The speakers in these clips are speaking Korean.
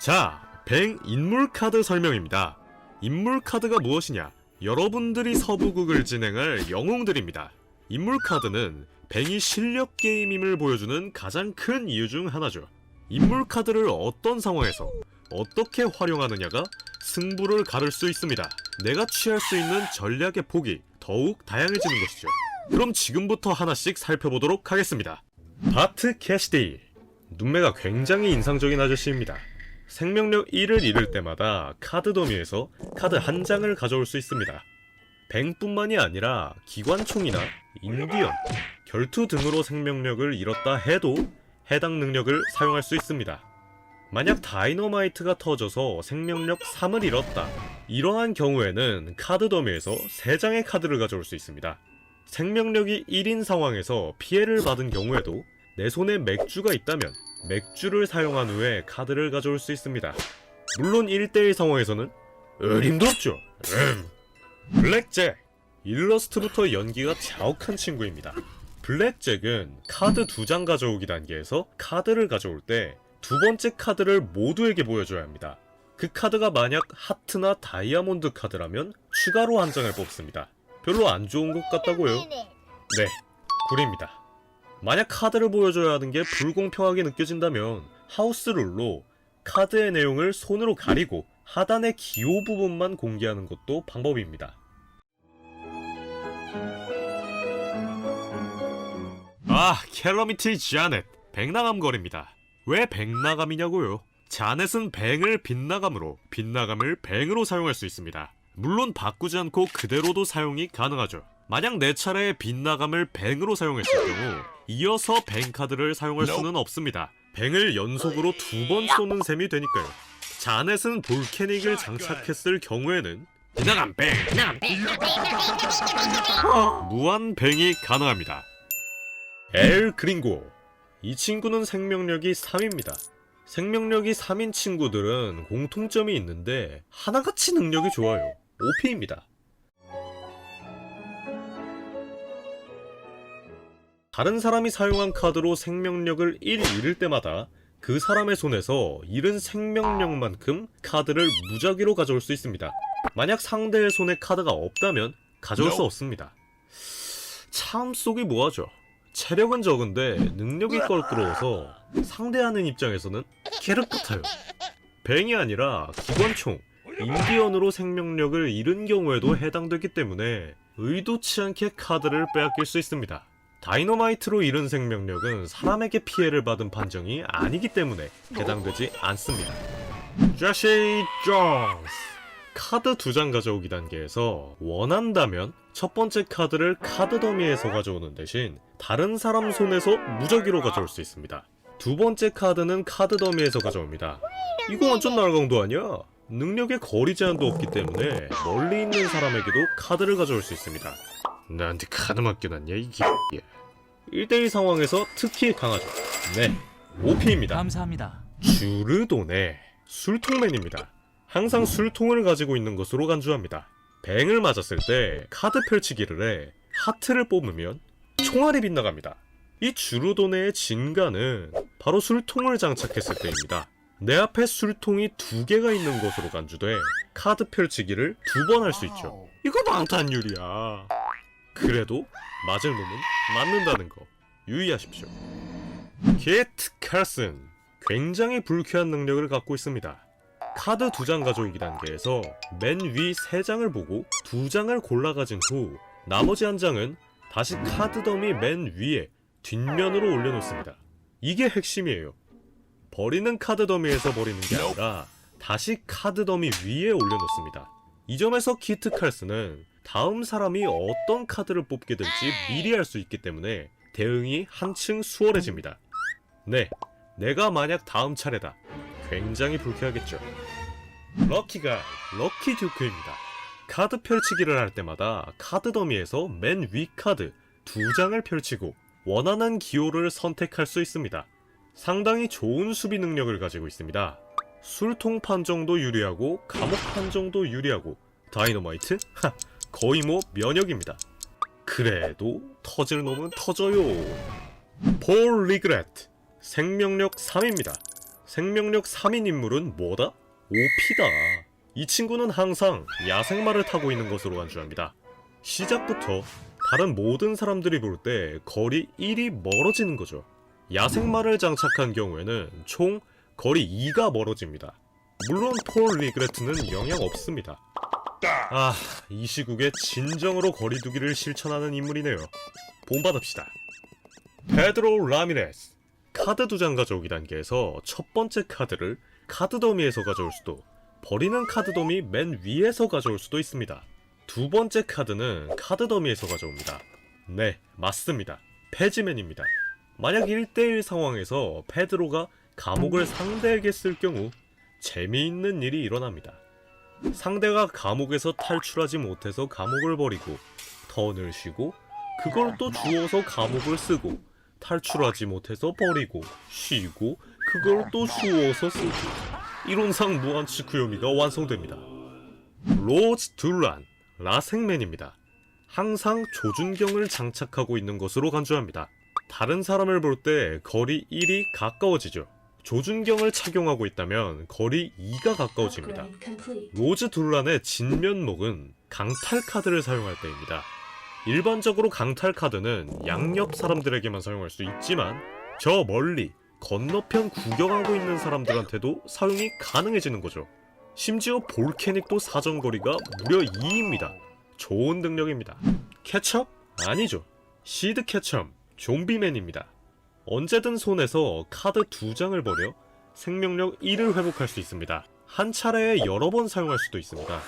자, 뱅 인물 카드 설명입니다. 인물 카드가 무엇이냐? 여러분들이 서부극을 진행할 영웅들입니다. 인물 카드는 뱅이 실력 게임임을 보여주는 가장 큰 이유 중 하나죠. 인물 카드를 어떤 상황에서 어떻게 활용하느냐가 승부를 가를 수 있습니다. 내가 취할 수 있는 전략의 폭이 더욱 다양해지는 것이죠. 그럼 지금부터 하나씩 살펴보도록 하겠습니다. 바트 캐시디 눈매가 굉장히 인상적인 아저씨입니다. 생명력 1을 잃을 때마다 카드 더미에서 카드 한 장을 가져올 수 있습니다. 뱅뿐만이 아니라 기관총이나 인디언, 결투 등으로 생명력을 잃었다 해도 해당 능력을 사용할 수 있습니다. 만약 다이너마이트가 터져서 생명력 3을 잃었다. 이러한 경우에는 카드 더미에서 3장의 카드를 가져올 수 있습니다. 생명력이 1인 상황에서 피해를 받은 경우에도 내 손에 맥주가 있다면 맥주를 사용한 후에 카드를 가져올 수 있습니다. 물론 1대1 상황에서는 어림도 없죠. 음. 블랙잭 일러스트부터 연기가 자욱한 친구입니다. 블랙잭은 카드 두 장 가져오기 단계에서 카드를 가져올 때 두 번째 카드를 모두에게 보여줘야 합니다. 그 카드가 만약 하트나 다이아몬드 카드라면 추가로 한 장을 뽑습니다. 별로 안 좋은 것 같다고요? 네, 굴입니다. 만약 카드를 보여줘야 하는 게 불공평하게 느껴진다면 하우스 룰로 카드의 내용을 손으로 가리고 하단의 기호 부분만 공개하는 것도 방법입니다. 아, 캘러미티 자넷, 백나감 거리입니다. 왜 백나감이냐고요? 자넷은 뱅을 빗나감으로, 빗나감을 뱅으로 사용할 수 있습니다. 물론 바꾸지 않고 그대로도 사용이 가능하죠. 만약 내 차례에 빗나감을 뱅으로 사용했을 경우 이어서 뱅 카드를 사용할 수는 없습니다. 뱅을 연속으로 두 번 쏘는 셈이 되니까요. 자넷은 볼케닉을 장착했을 경우에는 빗나감 뱅! 무한 뱅이 가능합니다. 엘 그린고 이 친구는 생명력이 3입니다. 생명력이 3인 친구들은 공통점이 있는데 하나같이 능력이 좋아요. OP입니다. 다른 사람이 사용한 카드로 생명력을 1 잃을 때마다 그 사람의 손에서 잃은 생명력만큼 카드를 무작위로 가져올 수 있습니다. 만약 상대의 손에 카드가 없다면 가져올 수 없습니다. 참 속이 뭐하죠? 체력은 적은데 능력이 껄끄러워서 상대하는 입장에서는 개륵 같아요. 뱅이 아니라 기관총, 인디언으로 생명력을 잃은 경우에도 해당되기 때문에 의도치 않게 카드를 빼앗길 수 있습니다. 다이너마이트로 잃은 생명력은 사람에게 피해를 받은 판정이 아니기 때문에 해당되지 않습니다. 제시 존스 카드 두 장 가져오기 단계에서 원한다면 첫 번째 카드를 카드 더미에서 가져오는 대신 다른 사람 손에서 무작위로 가져올 수 있습니다. 두 번째 카드는 카드 더미에서 가져옵니다. 이거 완전 날강도 아니야? 능력에 거리 제한도 없기 때문에 멀리 있는 사람에게도 카드를 가져올 수 있습니다. 나한테 카드 맡겨놨냐 이게 1대1 상황에서 특히 강하죠. 네, OP입니다. 감사합니다. 주르도네 술통맨입니다. 항상 술통을 가지고 있는 것으로 간주합니다. 뱅을 맞았을 때 카드 펼치기를 해 하트를 뽑으면 총알이 빗나갑니다. 이 주르도네의 진가는 바로 술통을 장착했을 때입니다. 내 앞에 술통이 두 개가 있는 것으로 간주돼 카드 펼치기를 두 번 할 수 있죠. 이거 방탄유리야. 그래도 맞을 놈은 맞는다는 거 유의하십시오. 게트 칼슨 굉장히 불쾌한 능력을 갖고 있습니다. 카드 두 장 가져오기 단계에서 맨 위 세 장을 보고 두 장을 골라 가진 후 나머지 한 장은 다시 카드 더미 맨 위에 뒷면으로 올려놓습니다. 이게 핵심이에요. 버리는 카드 더미에서 버리는 게 아니라 다시 카드 더미 위에 올려놓습니다. 이 점에서 키트 칼스는 다음 사람이 어떤 카드를 뽑게 될지 미리 알 수 있기 때문에 대응이 한층 수월해집니다. 네, 내가 만약 다음 차례다. 굉장히 불쾌하겠죠. 럭키가 럭키 듀크입니다. 카드 펼치기를 할 때마다 카드 더미에서 맨 위 카드 두 장을 펼치고 원하는 기호를 선택할 수 있습니다. 상당히 좋은 수비 능력을 가지고 있습니다. 술통 판정도 유리하고 감옥 판정도 유리하고 다이너마이트? 하, 거의 뭐 면역입니다. 그래도 터질 놈은 터져요. 폴 리그레트 생명력 3입니다. 생명력 3인 인물은 뭐다? 오피다. 이 친구는 항상 야생마를 타고 있는 것으로 간주합니다. 시작부터 다른 모든 사람들이 볼 때 거리 1이 멀어지는 거죠. 야생마를 장착한 경우에는 총 거리 2가 멀어집니다. 물론 폴 리그레트는 영향 없습니다. 아, 이 시국에 진정으로 거리두기를 실천하는 인물이네요. 본받읍시다. 페드로 라미레스. 카드 두 장 가져오기 단계에서 첫 번째 카드를 카드 더미에서 가져올 수도, 버리는 카드 더미 맨 위에서 가져올 수도 있습니다. 두 번째 카드는 카드 더미에서 가져옵니다. 네, 맞습니다. 패지맨입니다. 만약 1대1 상황에서 페드로가 감옥을 상대에게 쓸 경우 재미있는 일이 일어납니다. 상대가 감옥에서 탈출하지 못해서 감옥을 버리고 턴을 쉬고 그걸 또 주워서 감옥을 쓰고 탈출하지 못해서 버리고 쉬고 그걸 또 주워서 쓰고 이론상 무한치 구요미가 완성됩니다. 로즈 둘란 라생맨입니다. 항상 조준경을 장착하고 있는 것으로 간주합니다. 다른 사람을 볼 때 거리 1이 가까워지죠. 조준경을 착용하고 있다면 거리 2가 가까워집니다. 로즈 둘란의 진면목은 강탈 카드를 사용할 때입니다. 일반적으로 강탈 카드는 양옆 사람들에게만 사용할 수 있지만 저 멀리 건너편 구경하고 있는 사람들한테도 사용이 가능해지는 거죠. 심지어 볼케닉도 사정거리가 무려 2입니다. 좋은 능력입니다. 캐첩? 아니죠. 시드 캐첩, 좀비맨입니다. 언제든 손에서 카드 두 장을 버려 생명력 1을 회복할 수 있습니다. 한 차례에 여러 번 사용할 수도 있습니다.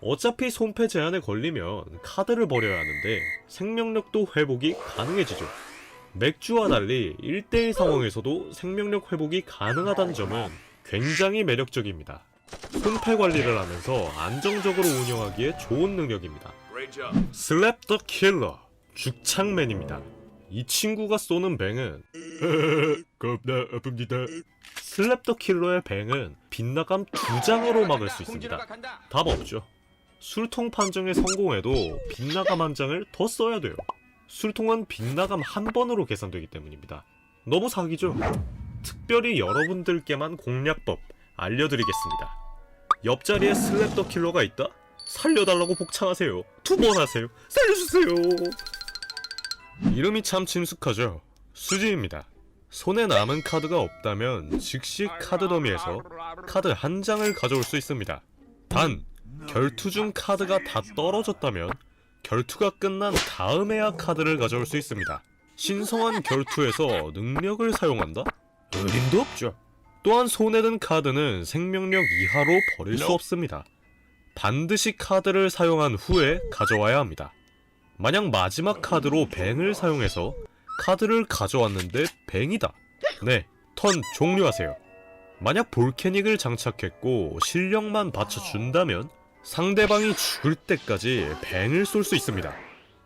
어차피 손패 제한에 걸리면 카드를 버려야 하는데 생명력도 회복이 가능해지죠. 맥주와 달리 1대1 상황에서도 생명력 회복이 가능하다는 점은 굉장히 매력적입니다. 손패 관리를 하면서 안정적으로 운영하기에 좋은 능력입니다. 슬랩 더 킬러 죽창맨입니다. 이 친구가 쏘는 뱅은 겁나 아픕니다. 슬랩 더 킬러의 뱅은 빗나감 두 장으로 막을 수 있습니다. 답 없죠. 술통 판정에 성공해도 빗나감 한 장을 더 써야 돼요. 술통은 빗나감 한 번으로 계산되기 때문입니다. 너무 사기죠? 특별히 여러분들께만 공략법 알려드리겠습니다. 옆자리에 슬랩 더 킬러가 있다? 살려달라고 복창하세요. 두 번 하세요. 살려주세요. 이름이 참 친숙하죠. 수지입니다. 손에 남은 카드가 없다면 즉시 카드 더미에서 카드 한 장을 가져올 수 있습니다. 단 결투 중 카드가 다 떨어졌다면 결투가 끝난 다음에야 카드를 가져올 수 있습니다. 신성한 결투에서 능력을 사용한다? 의림도 없죠. 또한 손에 든 카드는 생명력 이하로 버릴 수 없습니다. 반드시 카드를 사용한 후에 가져와야 합니다. 만약 마지막 카드로 뱅을 사용해서 카드를 가져왔는데 뱅이다. 네, 턴 종료하세요. 만약 볼케닉을 장착했고 실력만 받쳐준다면 상대방이 죽을 때까지 뱅을 쏠 수 있습니다.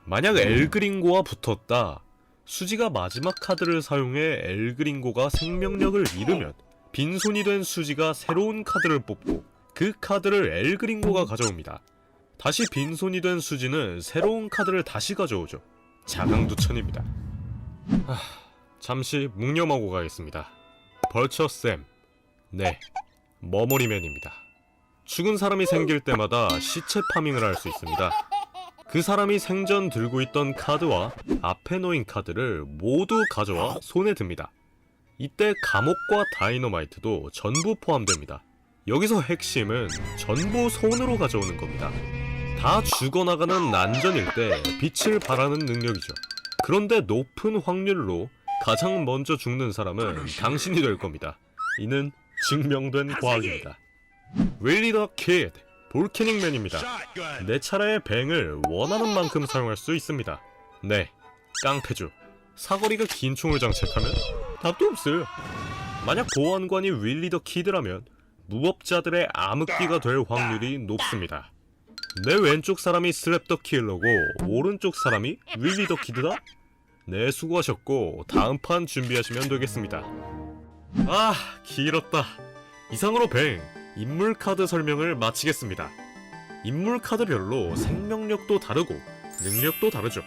만약 엘그링고와 붙었다. 수지가 마지막 카드를 사용해 엘그링고가 생명력을 잃으면 빈손이 된 수지가 새로운 카드를 뽑고 그 카드를 엘그링고가 가져옵니다. 다시 빈손이 된 수지는 새로운 카드를 다시 가져오죠. 자강두천입니다. 하, 잠시 묵념하고 가겠습니다. 벌처쌤. 네, 머머리맨입니다. 죽은 사람이 생길 때마다 시체 파밍을 할 수 있습니다. 그 사람이 생전 들고 있던 카드와 앞에 놓인 카드를 모두 가져와 손에 듭니다. 이때 감옥과 다이너마이트도 전부 포함됩니다. 여기서 핵심은 전부 손으로 가져오는 겁니다. 다 죽어나가는 난전일 때 빛을 발하는 능력이죠. 그런데 높은 확률로 가장 먼저 죽는 사람은 당신이 될 겁니다. 이는 증명된 과학입니다. 윌리 더 키드 볼케닉맨입니다. 내 차례의 뱅을 원하는 만큼 사용할 수 있습니다. 네, 깡패죠. 사거리가 긴 총을 장착하면 답도 없어요. 만약 보안관이 윌리 더 키드라면 무법자들의 암흑기가 될 확률이 높습니다. 내 왼쪽 사람이 스랩 더 킬러고 오른쪽 사람이 윌리 더 키드다? 네, 수고하셨고 다음 판 준비하시면 되겠습니다. 아, 길었다. 이상으로 뱅 인물 카드 설명을 마치겠습니다. 인물 카드별로 생명력도 다르고 능력도 다르죠.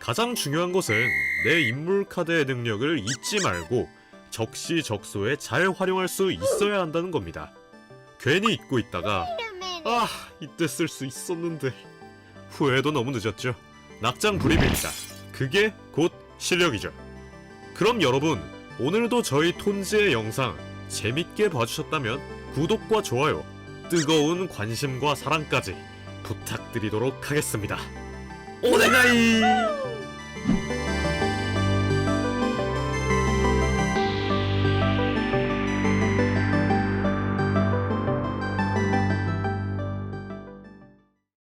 가장 중요한 것은 내 인물 카드의 능력을 잊지 말고 적시적소에 잘 활용할 수 있어야 한다는 겁니다. 괜히 잊고 있다가 아 이때 쓸 수 있었는데 후회도 너무 늦었죠. 낙장 불입입니다. 그게 곧 실력이죠. 그럼 여러분 오늘도 저희 톤즈의 영상 재밌게 봐주셨다면 구독과 좋아요, 뜨거운 관심과 사랑까지 부탁드리도록 하겠습니다. 오네가이!